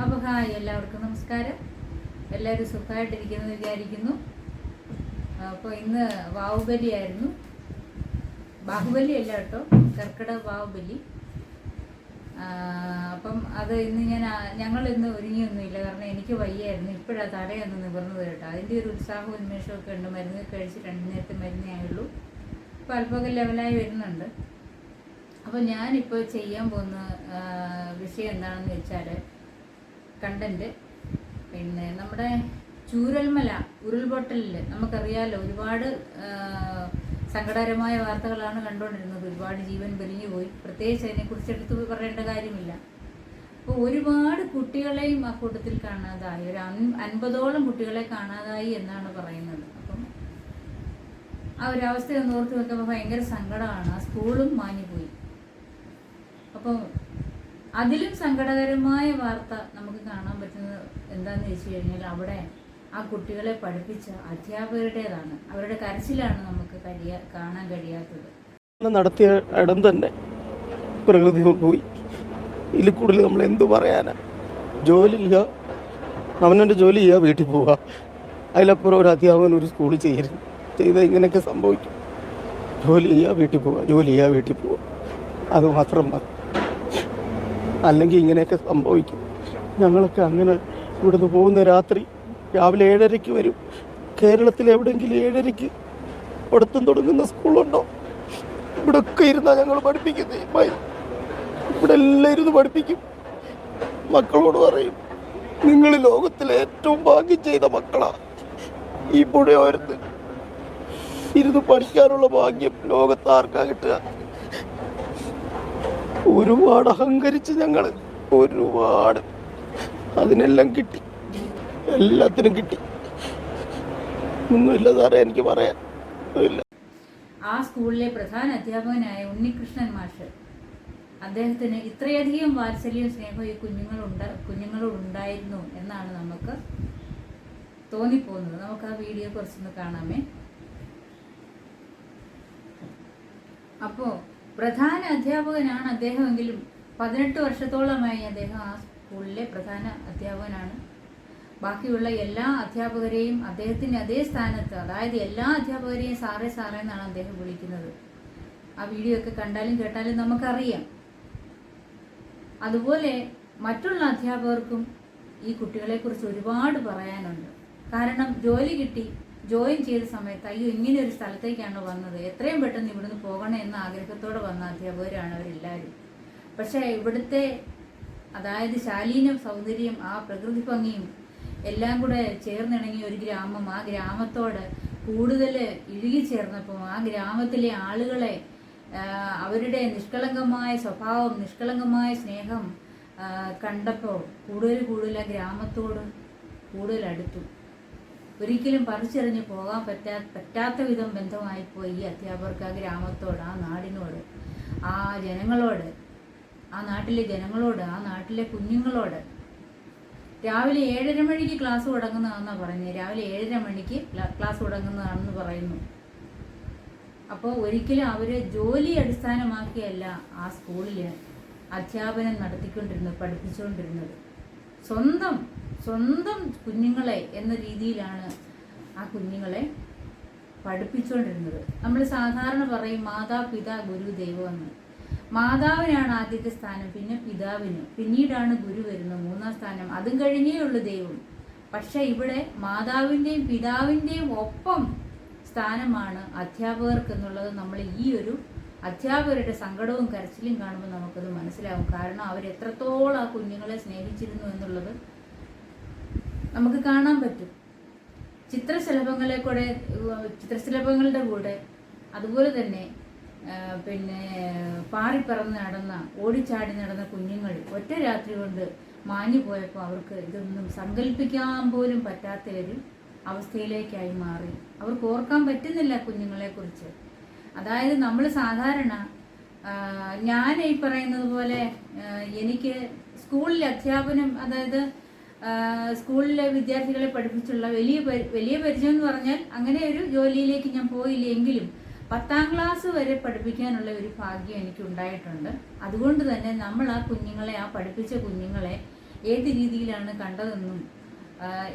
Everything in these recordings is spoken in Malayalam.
അപ്പോൾ ഹായ് എല്ലാവർക്കും നമസ്കാരം. എല്ലാവരും സുഖമായിട്ടിരിക്കുന്നു എന്ന് വിചാരിക്കുന്നു. അപ്പോൾ ഇന്ന് ബാഹുബലിയായിരുന്നു ബാഹുബലി അല്ല കേട്ടോ കർക്കിടക ബാഹുബലി അപ്പം അത് ഇന്ന് ഞാൻ ഞങ്ങൾ ഇന്ന് ഒരുങ്ങിയൊന്നുമില്ല. കാരണം എനിക്ക് വയ്യായിരുന്നു. ഇപ്പോഴാണ് തലയൊന്ന് നിവർന്നത് കേട്ടോ. അതിന്റെ ഒരു ഉത്സാഹവും ഉന്മേഷമൊക്കെ ഉണ്ട്. മരുന്ന് കഴിച്ച് രണ്ട് നേരത്തെ മരുന്നേ ആയുള്ളൂ. അപ്പോൾ അല്പമൊക്കെ ലെവലായി വരുന്നുണ്ട്. അപ്പോൾ ഞാനിപ്പോൾ ചെയ്യാൻ പോകുന്ന വിഷയം എന്താണെന്ന് വെച്ചാൽ കണ്ടന്റ്. പിന്നെ നമ്മുടെ ചൂരൽമല ഉരുൾപൊട്ടലിൽ നമുക്കറിയാലോ ഒരുപാട് സങ്കടകരമായ വാർത്തകളാണ് കണ്ടുകൊണ്ടിരുന്നത്. ഒരുപാട് ജീവൻ പൊലിഞ്ഞു പോയി. പ്രത്യേകിച്ച് അതിനെക്കുറിച്ച് എടുത്ത് പറയേണ്ട കാര്യമില്ല. അപ്പോൾ ഒരുപാട് കുട്ടികളെയും ആ കൂട്ടത്തിൽ കാണാതായി. ഒരു അൻപതോളം കുട്ടികളെ കാണാതായി എന്നാണ് പറയുന്നത്. അപ്പം ആ ഒരു അവസ്ഥ ഓർത്ത് വെക്കുമ്പോൾ ഭയങ്കര സങ്കടമാണ്. ആ സ്കൂളും മാഞ്ഞുപോയി. അപ്പോൾ അതിലും സങ്കടകരമായ വാർത്ത നമുക്ക് കാണാൻ പറ്റുന്നത് എന്താണെന്ന് വെച്ച് കഴിഞ്ഞാൽ അവിടെ ആ കുട്ടികളെ പഠിപ്പിച്ച അധ്യാപകരുടേതാണ്. അവരുടെ കരച്ചിലാണ് നമുക്ക് കഴിയാ കാണാൻ കഴിയാത്തത്. നടത്തിയ ഇടം തന്നെ പ്രകൃതി പോയി. ഇതിൽ കൂടുതൽ നമ്മൾ എന്തു പറയാനാ? ജോലി ഇല്ല അവനവന്റെ ജോലി ചെയ്യുക വീട്ടിൽ പോവുക അതിലപ്പുറം ഒരു അധ്യാപകൻ ഒരു സ്കൂളിൽ ചെയ്യരുത് ചെയ്താൽ ഇങ്ങനെയൊക്കെ സംഭവിക്കും. ജോലി ചെയ്യുക വീട്ടിൽ പോവുക ജോലി ചെയ്യുക വീട്ടിൽ പോവുക അത് മാത്രം മതി. അല്ലെങ്കിൽ ഇങ്ങനെയൊക്കെ സംഭവിക്കും. ഞങ്ങളൊക്കെ അങ്ങനെ ഇവിടുന്ന് പോകുന്ന രാത്രി രാവിലെ ഏഴരയ്ക്ക് വരും. കേരളത്തിൽ എവിടെയെങ്കിലും ഏഴരയ്ക്ക് പഠിത്തം തുടങ്ങുന്ന സ്കൂളുണ്ടോ? ഇവിടെ ഒക്കെ ഞങ്ങൾ പഠിപ്പിക്കുന്നത് ഇവിടെ എല്ലാം ഇരുന്ന് പഠിപ്പിക്കും. മക്കളോട് പറയും നിങ്ങൾ ലോകത്തിലെ ഏറ്റവും ഭാഗ്യം ചെയ്ത മക്കളാ. ഈ പുഴയോരത്ത് ഇരുന്ന് പഠിക്കാനുള്ള ഭാഗ്യം ലോകത്താർക്കാ കിട്ടുക. ഒരുപാട് അഹങ്കരിച്ച് ഞങ്ങൾ ഒരുപാട്. അതിനെല്ലാം കിട്ടി. എല്ലാത്തിനും കിട്ടി. ഒന്നുമില്ല സാറേ എനിക്ക് പറയാൻ. ഇല്ല ആ സ്കൂളിലെ പ്രധാന അധ്യാപകനായ ഉണ്ണികൃഷ്ണൻ മാഷ്. അദ്ദേഹത്തിന് ഇത്രയധികം വാത്സല്യവും സ്നേഹവും ഈ കുഞ്ഞുങ്ങളുണ്ട് കുഞ്ഞുങ്ങളുണ്ടായിരുന്നു എന്നാണ് നമുക്ക് തോന്നിപ്പോകുന്നത്. നമുക്ക് ആ വീഡിയോ കുറച്ചൊന്ന് കാണാമേ. അപ്പോൾ പ്രധാന അധ്യാപകനാണ് അദ്ദേഹമെങ്കിലും പതിനെട്ട് വർഷത്തോളമായി അദ്ദേഹം ആ സ്കൂളിലെ പ്രധാന അധ്യാപകനാണ്. ബാക്കിയുള്ള എല്ലാ അധ്യാപകരെയും അദ്ദേഹത്തിന്റെ അതേ സ്ഥാനത്ത് അതായത് എല്ലാ അധ്യാപകരെയും സാറേ സാറേ എന്നാണ് അദ്ദേഹം വിളിക്കുന്നത്. ആ വീഡിയോ ഒക്കെ കണ്ടാലും കേട്ടാലും നമുക്കറിയാം. അതുപോലെ മറ്റുള്ള അധ്യാപകർക്കും ഈ കുട്ടികളെക്കുറിച്ച് ഒരുപാട് പറയാനുണ്ട്. കാരണം ജോലി കിട്ടി ജോയിൻ ചെയ്ത സമയത്ത് അയ്യോ ഇങ്ങനെ ഒരു സ്ഥലത്തേക്കാണ് വന്നത്. എത്രയും പെട്ടെന്ന് ഇവിടുന്ന് പോകണം എന്ന ആഗ്രഹത്തോടെ വന്ന അധ്യാപകരാണ് അവരെല്ലാവരും. പക്ഷേ ഇവിടുത്തെ അതായത് ശാലീനം സൗന്ദര്യം ആ പ്രകൃതി ഭംഗിയും എല്ലാം കൂടെ ചേർന്നിണങ്ങിയ ഒരു ഗ്രാമം ആ ഗ്രാമത്തോട് കൂടുതൽ ഇഴുകിച്ചേർന്നപ്പോൾ ആ ഗ്രാമത്തിലെ ആളുകളെ അവരുടെ നിഷ്കളങ്കമായ സ്വഭാവം നിഷ്കളങ്കമായ സ്നേഹം കണ്ടപ്പോൾ കൂടുതൽ കൂടുതൽ ആ ഗ്രാമത്തോട് കൂടുതൽ അടുത്തു. ഒരിക്കലും പറിച്ചെറിഞ്ഞ് പോകാൻ പറ്റാ പറ്റാത്ത വിധം ബന്ധമായിപ്പോയി ഈ അധ്യാപകർക്ക് ആ ഗ്രാമത്തോട് ആ നാടിനോട് ആ ജനങ്ങളോട് ആ നാട്ടിലെ ജനങ്ങളോട് ആ നാട്ടിലെ കുഞ്ഞുങ്ങളോട്. രാവിലെ ഏഴര മണിക്ക് ക്ലാസ് തുടങ്ങുന്നതാണെന്നാണ് പറയുന്നത് രാവിലെ ഏഴര മണിക്ക് ക്ലാ- ക്ലാസ് തുടങ്ങുന്നതാണെന്ന് പറയുന്നു. അപ്പോൾ ഒരിക്കലും അവർ ജോലി അടിസ്ഥാനമാക്കിയല്ല ആ സ്കൂളിൽ അധ്യാപനം നടത്തിക്കൊണ്ടിരുന്നത് പഠിപ്പിച്ചുകൊണ്ടിരുന്നത്. സ്വന്തം സ്വന്തം കുഞ്ഞുങ്ങളെ എന്ന രീതിയിലാണ് ആ കുഞ്ഞുങ്ങളെ പഠിപ്പിച്ചുകൊണ്ടിരുന്നത്. നമ്മൾ സാധാരണ പറയും മാതാപിതാ ഗുരു ദൈവം എന്ന്. മാതാവിനാണ് ആദ്യത്തെ സ്ഥാനം പിന്നെ പിതാവിന്. പിന്നീടാണ് ഗുരു വരുന്നത് മൂന്നാം സ്ഥാനം. അതും കഴിഞ്ഞേ ഉള്ളൂ ദൈവം. പക്ഷെ ഇവിടെ മാതാവിന്റെയും പിതാവിന്റെയും ഒപ്പം സ്ഥാനമാണ് അധ്യാപകർക്ക് എന്നുള്ളത് നമ്മൾ ഈ ഒരു അധ്യാപകരുടെ സങ്കടവും കരച്ചിലും കാണുമ്പോൾ നമുക്കത് മനസ്സിലാവും. കാരണം അവരെത്രത്തോളം ആ കുഞ്ഞുങ്ങളെ സ്നേഹിച്ചിരുന്നു എന്നുള്ളത് നമുക്ക് കാണാൻ പറ്റും. ചിത്രശലഭങ്ങളെ കൂടെ ചിത്രശലഭങ്ങളുടെ കൂടെ അതുപോലെ തന്നെ പിന്നെ പാറിപ്പറന്ന് നടന്ന ഓടിച്ചാടി നടന്ന കുഞ്ഞുങ്ങൾ ഒറ്റ രാത്രി കൊണ്ട് മാഞ്ഞു പോയപ്പോൾ അവർക്ക് ഇതൊന്നും സങ്കല്പിക്കാൻ പോലും പറ്റാത്ത ഒരു അവസ്ഥയിലേക്കായി മാറി. അവർക്ക് ഓർക്കാൻ പറ്റുന്നില്ല കുഞ്ഞുങ്ങളെ കുറിച്ച്. അതായത് നമ്മൾ സാധാരണ ഞാൻ ഈ പറയുന്നത് പോലെ എനിക്ക് സ്കൂളിൽ അധ്യാപനം അതായത് സ്കൂളിലെ വിദ്യാർത്ഥികളെ പഠിപ്പിച്ചുള്ള വലിയ വലിയ പരിചയം എന്ന് പറഞ്ഞാൽ അങ്ങനെ ഒരു ജോലിയിലേക്ക് ഞാൻ പോയില്ലെങ്കിലും പത്താം ക്ലാസ് വരെ പഠിപ്പിക്കാനുള്ള ഒരു ഭാഗ്യം എനിക്ക് ഉണ്ടായിട്ടുണ്ട്. അതുകൊണ്ട് തന്നെ നമ്മൾ ആ കുഞ്ഞുങ്ങളെ ആ പഠിപ്പിച്ച കുഞ്ഞുങ്ങളെ ഏത് രീതിയിലാണ് കണ്ടതെന്നും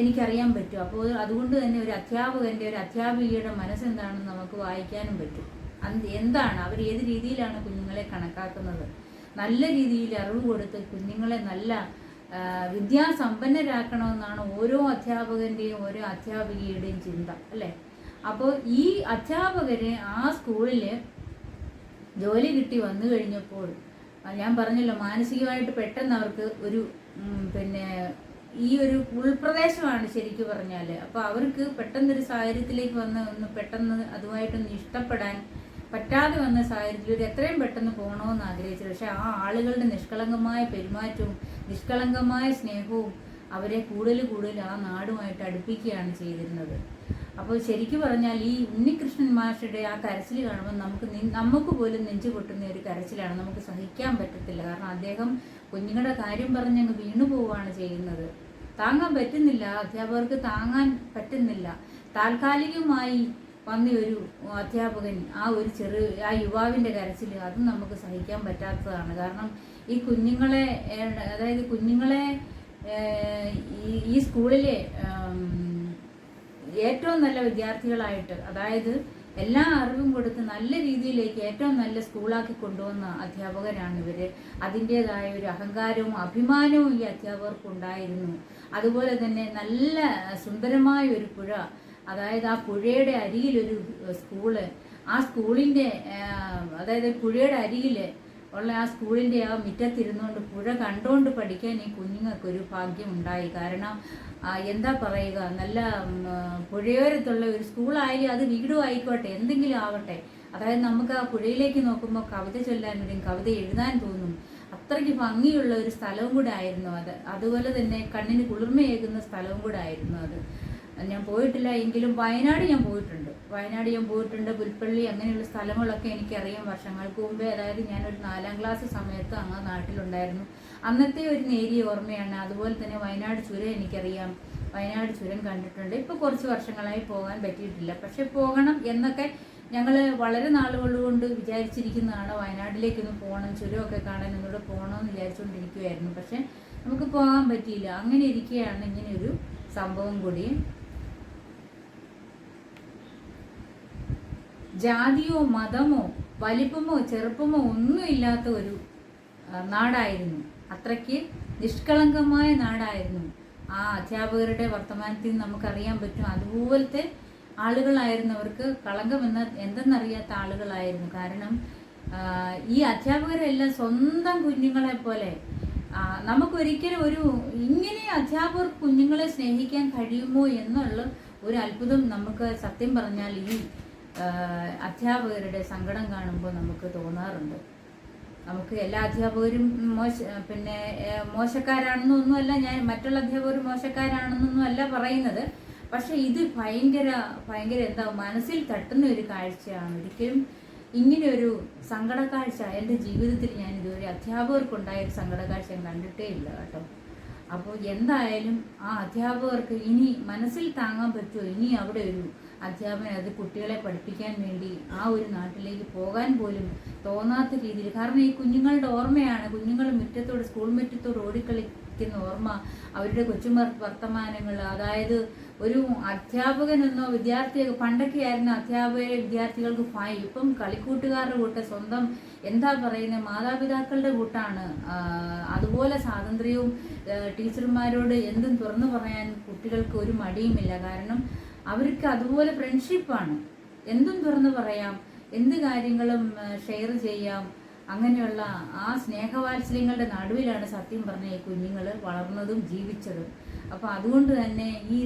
എനിക്കറിയാൻ പറ്റും. അപ്പോൾ അതുകൊണ്ട് തന്നെ ഒരു അധ്യാപകന്റെ ഒരു അധ്യാപികയുടെ മനസ്സെന്താണെന്ന് നമുക്ക് വായിക്കാനും പറ്റും. അത് എന്താണ്? അവർ ഏത് രീതിയിലാണ് കുഞ്ഞുങ്ങളെ കണക്കാക്കുന്നത്? നല്ല രീതിയിൽ അറിവ് കൊടുത്ത് കുഞ്ഞുങ്ങളെ നല്ല വിദ്യാസമ്പന്നരാക്കണമെന്നാണ് ഓരോ അധ്യാപകന്റെയും ഓരോ അധ്യാപികയുടെയും ചിന്ത അല്ലേ? അപ്പോൾ ഈ അധ്യാപകരെ ആ സ്കൂളിൽ ജോലി കിട്ടി വന്നു കഴിഞ്ഞപ്പോൾ ഞാൻ പറഞ്ഞല്ലോ മാനസികമായിട്ട് പെട്ടെന്ന് അവർക്ക് ഒരു പിന്നെ ഈ ഒരു ഉൾപ്രദേശമാണ് ശരിക്കും പറഞ്ഞാൽ അപ്പോൾ അവർക്ക് പെട്ടെന്നൊരു സാഹചര്യത്തിലേക്ക് വന്ന് ഒന്ന് പെട്ടെന്ന് അതുമായിട്ടൊന്ന് ഇഷ്ടപ്പെടാൻ പറ്റാതെ വന്ന സാഹചര്യത്തിൽ ഇത് എത്രയും പെട്ടെന്ന് പോകണമെന്ന് ആഗ്രഹിച്ചു. പക്ഷെ ആ ആളുകളുടെ നിഷ്കളങ്കമായ പെരുമാറ്റവും നിഷ്കളങ്കമായ സ്നേഹവും അവരെ കൂടുതൽ കൂടുതൽ ആ നാടുമായിട്ട് അടുപ്പിക്കുകയാണ് ചെയ്തിരുന്നത്. അപ്പോൾ ശരിക്കും പറഞ്ഞാൽ ഈ ഉണ്ണികൃഷ്ണൻ മാഷയുടെ ആ കരച്ചിൽ കാണുമ്പോൾ നമുക്ക് നമുക്ക് പോലും നെഞ്ചു പൊട്ടുന്ന ഒരു കരച്ചിലാണ് നമുക്ക് സഹിക്കാൻ പറ്റത്തില്ല. കാരണം അദ്ദേഹം കുഞ്ഞുങ്ങളുടെ കാര്യം പറഞ്ഞങ്ങ് വീണു പോവുകയാണ് ചെയ്യുന്നത്. താങ്ങാൻ പറ്റുന്നില്ല അധ്യാപകർക്ക് താങ്ങാൻ പറ്റുന്നില്ല. താൽക്കാലികമായി വന്ന ഒരു അധ്യാപകൻ ആ ഒരു ചെറു ആ യുവാവിന്റെ കരച്ചിൽ അതും നമുക്ക് സഹിക്കാൻ പറ്റാത്തതാണ്. കാരണം ഈ കുഞ്ഞുങ്ങളെ അതായത് കുഞ്ഞുങ്ങളെ ഈ സ്കൂളിലെ ഏറ്റവും നല്ല വിദ്യാർത്ഥികളായിട്ട് അതായത് എല്ലാ അറിവും കൊടുത്ത് നല്ല രീതിയിലേക്ക് ഏറ്റവും നല്ല സ്കൂളാക്കി കൊണ്ടുവന്ന അധ്യാപകരാണ് ഇവർ അതിന്റെതായ ഒരു അഹങ്കാരവും അഭിമാനവും ഈ അധ്യാപകർക്കുണ്ടായിരുന്നു. അതുപോലെ തന്നെ നല്ല സുന്ദരമായ ഒരു പുഴ അതായത് ആ പുഴയുടെ അരികിലൊരു സ്കൂൾ. ആ സ്കൂളിന്റെ അതായത് പുഴയുടെ അരികിൽ ഉള്ള ആ സ്കൂളിന്റെ ആ മുറ്റത്തിരുന്നുകൊണ്ട് പുഴ കണ്ടുകൊണ്ട് പഠിക്കാൻ ഈ കുഞ്ഞുങ്ങൾക്കൊരു ഭാഗ്യം ഉണ്ടായി കാരണം എന്താ പറയുക നല്ല പുഴയോരത്തുള്ള ഒരു സ്കൂളായാലും അത് വീടും ആയിക്കോട്ടെ എന്തെങ്കിലും ആവട്ടെ. അതായത് നമുക്ക് ആ പുഴയിലേക്ക് നോക്കുമ്പോൾ കവിത ചൊല്ലാൻ വരും കവിത എഴുതാൻ തോന്നും. അത്രയ്ക്ക് ഭംഗിയുള്ള ഒരു സ്ഥലവും കൂടെ ആയിരുന്നു അത്. അതുപോലെ തന്നെ കണ്ണിന് കുളിർമയേകുന്ന സ്ഥലവും കൂടെ ആയിരുന്നു അത്. ഞാൻ പോയിട്ടില്ല. എങ്കിലും വയനാട് ഞാൻ പോയിട്ടുണ്ട്. വയനാട് ഞാൻ പോയിട്ടുണ്ട്. പുൽപ്പള്ളി അങ്ങനെയുള്ള സ്ഥലങ്ങളൊക്കെ എനിക്കറിയാം. വർഷങ്ങൾക്ക് മുമ്പേ അതായത് ഞാനൊരു നാലാം ക്ലാസ് സമയത്ത് അങ്ങ് നാട്ടിലുണ്ടായിരുന്നു. അന്നത്തെ ഒരു നേരിയ ഓർമ്മയാണ്. അതുപോലെ തന്നെ വയനാട് ചുരം എനിക്കറിയാം. വയനാട് ചുരം കണ്ടിട്ടുണ്ട്. ഇപ്പോൾ കുറച്ച് വർഷങ്ങളായി പോകാൻ പറ്റിയിട്ടില്ല. പക്ഷെ പോകണം എന്നൊക്കെ ഞങ്ങൾ വളരെ നാളുകൾ കൊണ്ട് വിചാരിച്ചിരിക്കുന്നതാണ് വയനാട്ടിലേക്കൊന്ന് പോകണം ചുരമൊക്കെ കാണാൻ ഒന്നുകൂടെ പോകണമെന്ന് വിചാരിച്ചുകൊണ്ടിരിക്കുമായിരുന്നു പക്ഷെ നമുക്ക് പോകാൻ പറ്റിയില്ല. അങ്ങനെ ഇരിക്കുകയാണ് ഇങ്ങനെയൊരു സംഭവം കൂടി. ജാതിയോ മതമോ വലിപ്പമോ ചെറുപ്പമോ ഒന്നുമില്ലാത്ത ഒരു നാടായിരുന്നു. അത്രയ്ക്ക് നിഷ്കളങ്കമായ നാടായിരുന്നു. ആ അധ്യാപകരുടെ വർത്തമാനത്തിൽ നമുക്കറിയാൻ പറ്റും അതുപോലത്തെ ആളുകളായിരുന്നു അവർക്ക് കളങ്കം എന്ന എന്തെന്നറിയാത്ത ആളുകളായിരുന്നു. കാരണം ഈ അധ്യാപകരെല്ലാം സ്വന്തം കുഞ്ഞുങ്ങളെ പോലെ നമുക്കൊരിക്കലും ഒരു ഇങ്ങനെ അധ്യാപകർ കുഞ്ഞുങ്ങളെ സ്നേഹിക്കാൻ കഴിയുമോ എന്നുള്ള ഒരു അത്ഭുതം നമുക്ക് സത്യം പറഞ്ഞാൽ ഈ അധ്യാപകരുടെ സങ്കടം കാണുമ്പോൾ നമുക്ക് തോന്നാറുണ്ട്. നമുക്ക് എല്ലാ അധ്യാപകരും മോശ പിന്നെ മോശക്കാരാണെന്നൊന്നുമല്ല ഞാൻ മറ്റുള്ള അധ്യാപകർ മോശക്കാരാണെന്നൊന്നുമല്ല പറയുന്നത്. പക്ഷെ ഇത് ഭയങ്കര ഭയങ്കര എന്താ മനസ്സിൽ തട്ടുന്ന ഒരു കാഴ്ചയാണ്. ഒരിക്കലും ഇങ്ങനെ ഒരു സങ്കട കാഴ്ച എന്റെ ജീവിതത്തിൽ ഞാൻ ഇതുവരെ അധ്യാപകർക്കുണ്ടായ ഒരു സങ്കട കാഴ്ച ഞാൻ കണ്ടിട്ടേ ഇല്ല കേട്ടോ. അപ്പോൾ എന്തായാലും ആ അധ്യാപകർക്ക് ഇനി മനസ്സിൽ താങ്ങാൻ പറ്റുമോ? ഇനി അവിടെ ഒരു അധ്യാപകൻ അത് കുട്ടികളെ പഠിപ്പിക്കാൻ വേണ്ടി ആ ഒരു നാട്ടിലേക്ക് പോകാൻ പോലും തോന്നാത്ത രീതിയിൽ. കാരണം ഈ കുഞ്ഞുങ്ങളുടെ ഓർമ്മയാണ് കുഞ്ഞുങ്ങൾ മുറ്റത്തോട് സ്കൂൾ മുറ്റത്തോട് ഓടിക്കളിക്കുന്ന ഓർമ്മ. അവരുടെ കൊച്ചുമർ വർത്തമാനങ്ങൾ. അതായത് ഒരു അധ്യാപകനെന്നോ വിദ്യാർത്ഥിയൊക്കെ പണ്ടൊക്കെ ആയിരുന്നു അധ്യാപകരെ വിദ്യാർത്ഥികൾക്ക് ഭയം ഇപ്പം കളിക്കൂട്ടുകാരുടെ കൂട്ട് സ്വന്തം എന്താ പറയുന്നത് മാതാപിതാക്കളുടെ കൂട്ടാണ്. അതുപോലെ സ്വാതന്ത്ര്യവും ടീച്ചർമാരോട് എന്തും തുറന്നു പറയാൻ കുട്ടികൾക്ക് ഒരു മടിയുമില്ല. കാരണം അവർക്ക് അതുപോലെ ഫ്രണ്ട്ഷിപ്പാണ് എന്തും തുറന്നു പറയാം. എന്ത് കാര്യങ്ങളും ഷെയർ ചെയ്യാം. അങ്ങനെയുള്ള ആ സ്നേഹവാത്സല്യങ്ങളുടെ നടുവിലാണ് സത്യം പറഞ്ഞ ഈ കുഞ്ഞുങ്ങൾ വളർന്നതും ജീവിച്ചതും. അപ്പോൾ അതുകൊണ്ട് തന്നെ ഈ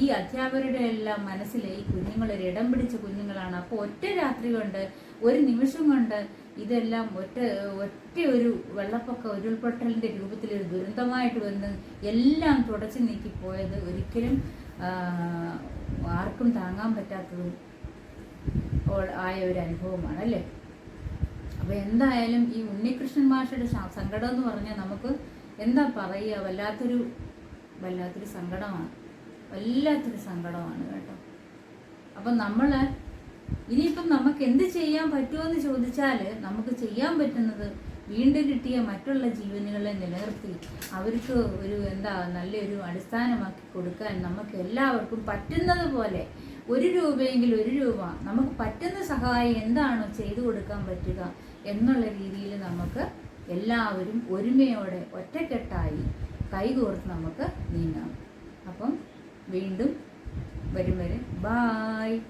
ഈ അധ്യാപകരുടെ എല്ലാം മനസ്സിൽ ഈ കുഞ്ഞുങ്ങൾ ഒരു ഇടം പിടിച്ച കുഞ്ഞുങ്ങളാണ്. അപ്പോൾ ഒറ്റ രാത്രി കൊണ്ട് ഒരു നിമിഷം കൊണ്ട് ഇതെല്ലാം ഒറ്റ ഒറ്റ ഒരു വെള്ളപ്പൊക്ക ഉരുൾപൊട്ടലിന്റെ രൂപത്തിൽ ഒരു ദുരന്തമായിട്ട് വന്ന് എല്ലാം തുടച്ചു നീക്കി പോയത് ഒരിക്കലും ആർക്കും താങ്ങാൻ പറ്റാത്തതും ആയ ഒരു അനുഭവമാണ് അല്ലേ? അപ്പൊ എന്തായാലും ഈ ഉണ്ണികൃഷ്ണൻ മാഷയുടെ സങ്കടം എന്ന് പറഞ്ഞാൽ നമുക്ക് എന്താ പറയുക വല്ലാത്തൊരു വല്ലാത്തൊരു സങ്കടമാണ്. വല്ലാത്തൊരു സങ്കടമാണ് കേട്ടോ. അപ്പം നമ്മൾ ഇനിയിപ്പം നമുക്ക് എന്ത് ചെയ്യാൻ പറ്റുമെന്ന് ചോദിച്ചാൽ നമുക്ക് ചെയ്യാൻ പറ്റുന്നത് വീണ്ടും കിട്ടിയ മറ്റുള്ള ജീവനുകളെ നിലനിർത്തി അവർക്ക് ഒരു എന്താ നല്ലൊരു അടിസ്ഥാനമാക്കി കൊടുക്കാൻ നമുക്ക് എല്ലാവർക്കും പറ്റുന്നത് പോലെ ഒരു രൂപയെങ്കിൽ ഒരു രൂപ നമുക്ക് പറ്റുന്ന സഹായം എന്താണോ ചെയ്തു കൊടുക്കാൻ പറ്റുക എന്നുള്ള രീതിയിൽ നമുക്ക് എല്ലാവരും ഒരുമയോടെ ഒറ്റക്കെട്ടായി കൈകോർത്ത് നമുക്ക് നീങ്ങാം. അപ്പം വീണ്ടും വരും വരെ. ബായ്